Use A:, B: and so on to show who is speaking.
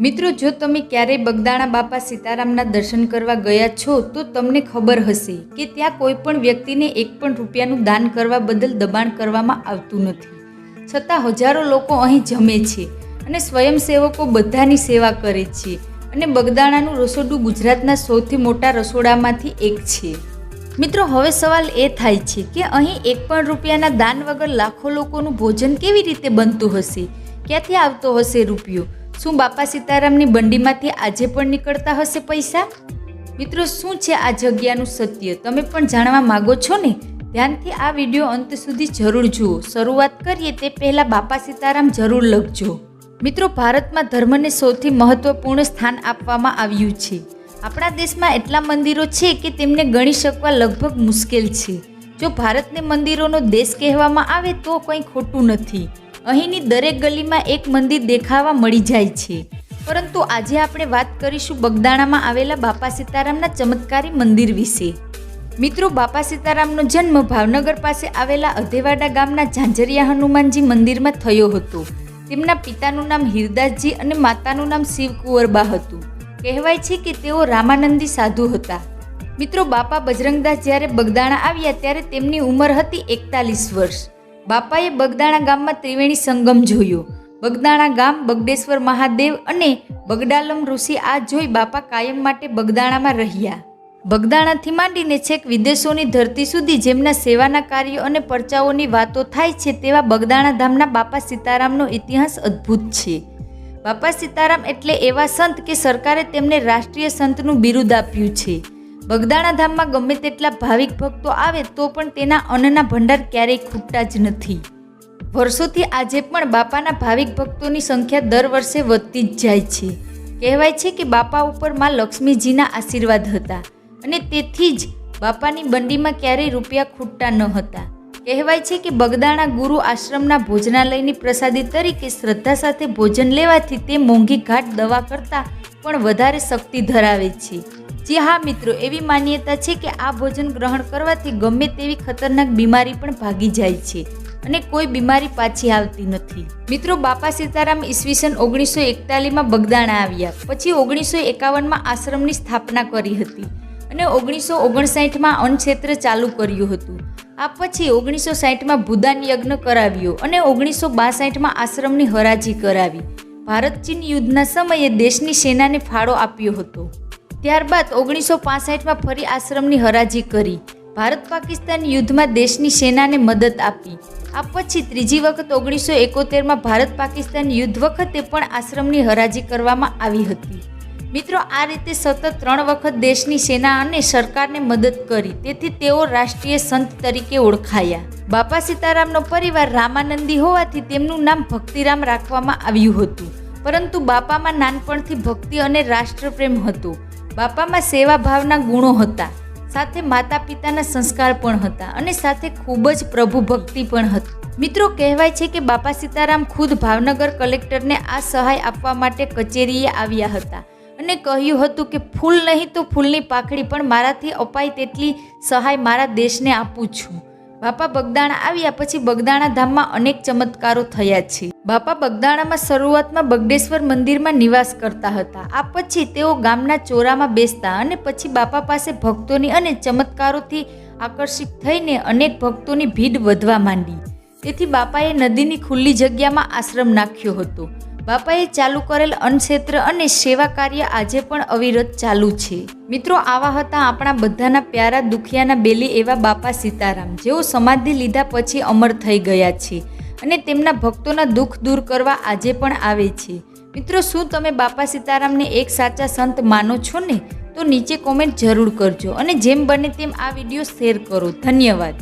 A: મિત્રો, જો તમે ક્યારેય બગદાણા બાપા સીતારામના દર્શન કરવા ગયા છો, તો તમને ખબર હશે કે ત્યાં કોઈ પણ વ્યક્તિને એક પણ રૂપિયાનું દાન કરવા બદલ દબાણ કરવામાં આવતું નથી. છતાં હજારો લોકો અહીં જમે છે અને સ્વયંસેવકો બધાની સેવા કરે છે અને બગદાણાનું રસોડું ગુજરાતના સૌથી મોટા રસોડામાંથી એક છે. મિત્રો, હવે સવાલ એ થાય છે કે અહીં એક પણ રૂપિયાના દાન વગર લાખો લોકોનું ભોજન કેવી રીતે બનતું હશે? ક્યાંથી આવતો હશે રૂપિયો? શું બાપા સીતારામની બંડીમાંથી આજે પણ નીકળતા હશે પૈસા? મિત્રો, શું છે આ જગ્યાનું સત્ય? તમે પણ જાણવા માગો છો ને? ધ્યાનથી આ વીડિયો અંત સુધી જરૂર જુઓ. શરૂઆત કરીએ તે પહેલાં બાપા સીતારામ જરૂર લખજો. મિત્રો, ભારતમાં ધર્મને સૌથી મહત્વપૂર્ણ સ્થાન આપવામાં આવ્યું છે. આપણા દેશમાં એટલા મંદિરો છે કે તેમને ગણી શકવા લગભગ મુશ્કેલ છે. જો ભારતને મંદિરોનો દેશ કહેવામાં આવે તો કંઈ ખોટું નથી. અહીંની દરેક ગલીમાં એક મંદિર દેખાવા મળી જાય છે. પરંતુ આજે આપણે વાત કરીશું બગદાણામાં આવેલા બાપા સીતારામના ચમત્કારી મંદિર વિશે. મિત્રો, બાપા સીતારામનો જન્મ ભાવનગર પાસે આવેલા અધેવાડા ગામના ઝાંઝરિયા હનુમાનજી મંદિરમાં થયો હતો. તેમના પિતાનું નામ હિરદાસજી અને માતાનું નામ શિવકુંવરબા હતું. કહેવાય છે કે તેઓ રામાનંદી સાધુ હતા. મિત્રો, બાપા બજરંગદાસ જ્યારે બગદાણા આવ્યા ત્યારે તેમની ઉંમર હતી એકતાલીસ વર્ષ. બાપાએ બગદાણા ગામમાં ત્રિવેણી સંગમ જોયો. બગદાણા ગામ, બગડેશ્વર મહાદેવ અને બગડાલમ ઋષિ આ જોઈ બાપા કાયમ માટે બગદાણામાં રહ્યા. બગદાણાથી માંડીને છેક વિદેશોની ધરતી સુધી જેમના સેવાના કાર્યો અને પરચાઓની વાતો થાય છે તેવા બગદાણા ધામના બાપા સીતારામનો ઇતિહાસ અદ્ભુત છે. બાપા સીતારામ એટલે એવા સંત કે સરકારે તેમને રાષ્ટ્રીય સંતનું બિરુદ આપ્યું છે. બગદાણા ધામમાં ગમે તેટલા ભાવિક ભક્તો આવે તો પણ તેના અન્નના ભંડાર ક્યારેય ખૂટતા જ નથી. વર્ષોથી આજે પણ બાપાના ભાવિક ભક્તોની સંખ્યા દર વર્ષે વધતી જ જાય છે. કહેવાય છે કે બાપા ઉપરમાં લક્ષ્મીજીના આશીર્વાદ હતા અને તેથી જ બાપાની બંડીમાં ક્યારેય રૂપિયા ખૂટતા ન હતા. કહેવાય છે કે બગદાણા ગુરુ આશ્રમના ભોજનાલયની પ્રસાદી તરીકે શ્રદ્ધા સાથે ભોજન લેવાથી તે મોંઘી ઘાટ દવા કરતાં પણ વધારે શક્તિ ધરાવે છે. જી હા, મિત્રો, એવી માન્યતા છે કે આ ભોજન ગ્રહણ કરવાથી ગમે તેવી ખતરનાક બીમારી પણ ભાગી જાય છે અને કોઈ બીમારી પાછી આવતી નથી. મિત્રો, બાપા સીતારામ ઈસવીસન ઓગણીસો એકતાલીસમાં બગદાણા આવ્યા. પછી ઓગણીસો એકાવનમાં આશ્રમની સ્થાપના કરી હતી અને ઓગણીસો ઓગણસાઠમાં અન્નક્ષેત્ર ચાલુ કર્યું હતું. આ પછી ઓગણીસો સાઠમાં ભૂદાન યજ્ઞ કરાવ્યો અને ઓગણીસો બાસઠમાં આશ્રમની હરાજી કરાવી. ભારત ચીન યુદ્ધના સમયે દેશની સેનાને ફાળો આપ્યો હતો. ત્યારબાદ ઓગણીસો પાસઠમાં ફરી આશ્રમની હરાજી કરી. ભારત પાકિસ્તાન યુદ્ધમાં દેશની સેનાને મદદ આપી. આ પછી ત્રીજી વખત ઓગણીસો એકોતેરમાં ભારત પાકિસ્તાન યુદ્ધ વખતે પણ આશ્રમની હરાજી કરવામાં આવી હતી. મિત્રો, આ રીતે સતત ત્રણ વખત દેશની સેના અને સરકારને મદદ કરી. તેથી તેઓ રાષ્ટ્રીય સંત તરીકે ઓળખાયા. બાપા સીતારામનો પરિવાર રામાનંદી હોવાથી તેમનું નામ ભક્તિરામ રાખવામાં આવ્યું હતું. પરંતુ બાપામાં નાનપણથી ભક્તિ અને રાષ્ટ્રપ્રેમ હતો. બાપામાં સેવા ભાવના ગુણો હતા. સાથે માતા પિતાના સંસ્કાર પણ હતા અને સાથે ખૂબ જ પ્રભુ ભક્તિ પણ હતી. મિત્રો, કહેવાય છે કે બાપા સીતારામ ખુદ ભાવનગર કલેક્ટરને આ સહાય આપવા માટે કચેરીએ આવ્યા હતા અને કહ્યું હતું કે, ફૂલ નહીં તો ફૂલની પાખડી પણ મારાથી અપાય તેટલી સહાય મારા દેશને આપું છું. બાપા બગદાણા આવ્યા પછી બગદાણા ધામમાં અનેક ચમત્કારો થયા છે. બાપા બગદાણામાં શરૂઆતમાં બગડેશ્વર મંદિરમાં નિવાસ કરતા હતા. આ પછી તેઓ ગામના ચોરામાં બેસતા અને પછી બાપા પાસે ભક્તોની અને ચમત્કારોથી આકર્ષિત થઈને અનેક ભક્તોની ભીડ વધવા માંડી. તેથી બાપાએ નદીની ખુલ્લી જગ્યામાં આશ્રમ નાખ્યો હતો. બાપાએ ચાલુ કરેલ અન્નક્ષેત્ર અને સેવા કાર્ય આજે પણ અવિરત ચાલુ છે. મિત્રો, આવા હતા આપણા બધાના પ્યારા દુખિયાના બેલી એવા બાપા સીતારામ. જેઓ સમાધિ લીધા પછી અમર થઈ ગયા છે અને તેમના ભક્તોના દુઃખ દૂર કરવા આજે પણ આવે છે. મિત્રો, શું તમે બાપા સીતારામને એક સાચા સંત માનો છો ને? તો નીચે કોમેન્ટ જરૂર કરજો અને જેમ બને તેમ આ વીડિયો શેર કરો. ધન્યવાદ.